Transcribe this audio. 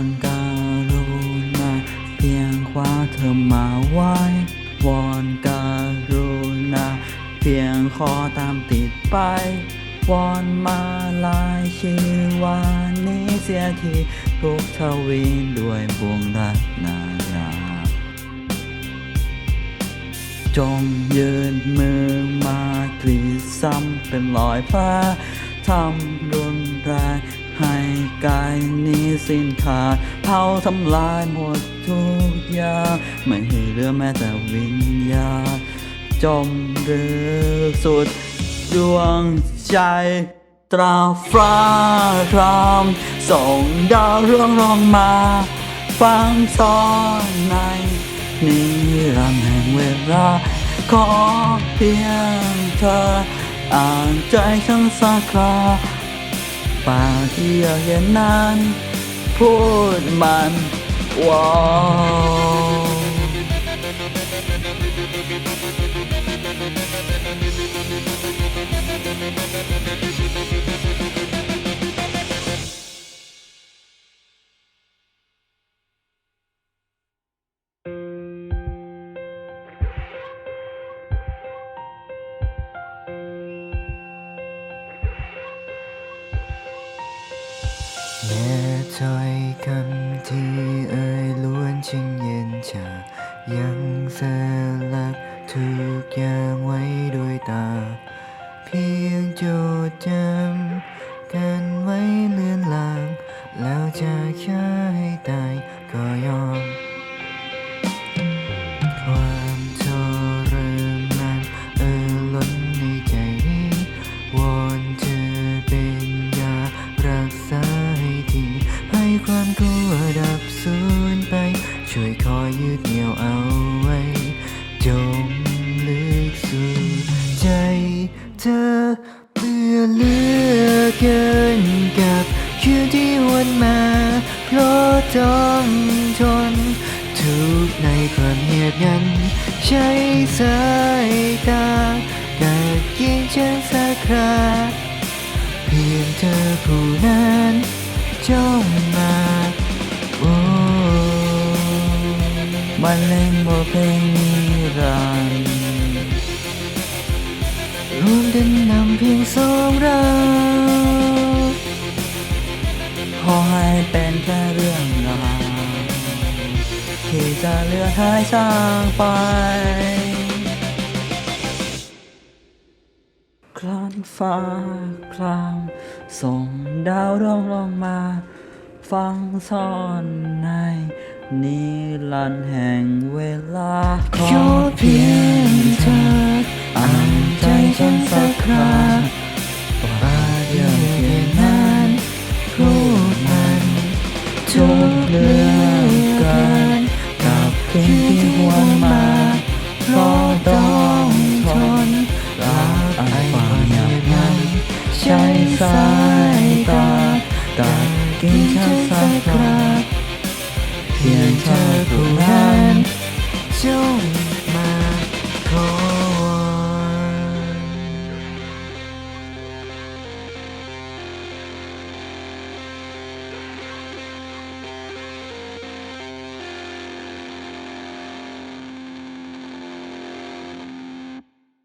วอนการุณาเพียงคว้าเธอมาไว้ วอนการุณาเพียงขอตามติดไป วอนมาลายชีวานี้เสียทีทุกทวีด้วยบวงรักนานาจงยืนมือมากรีดซ้ำเป็นรอยผ้าทำรุนแรงให้ กายนี้สิ้นขาดเผาทำลายหมดทุกอย่างไม่ให้เหลือแม้แต่วิญญาณจมหรือสุดดวงใจตราฟ้าครามส่งดาวเรื่องรองมาฟังซ้อนในนิรันดร์แห่งเวลาขอเพียงเธออ่านใจฉันสักครา ปากที่อยากเห็นนั้น พูดมันว้า แม้ถ้อยคำที่เอ่ยล้วนชิงเย็นชา ยังสลักทุกอย่างไว้ด้วยตา เพียงโจดจำ กินกับคืนที่วนมาเพราะต้องทน ทุกในความเงียบงัน ใช้สายตากัดกินฉันสักคราเพียงเธอผู้นั้นจ้องมาโอ้บรรเลงบทเพลงนิรันดร์รวมกันนำเพียงสองเรา อให้เป็นแค่เรื่องราวที่จะเลือหายจางไป คลานฟ้าคลามส่งดาวดวงลงมา ฟังซ่อนในนิรันดร์แห่งเวลาขอเพียงเธอ ทุกเรื่อกันกับสิ่งที่หวงมาเพราะต้องทนรักอันฝังยาบยั้งใช้สายตาตัดกินฉันสักครั้งเพียงเธอผู้นั้นจงมาขอ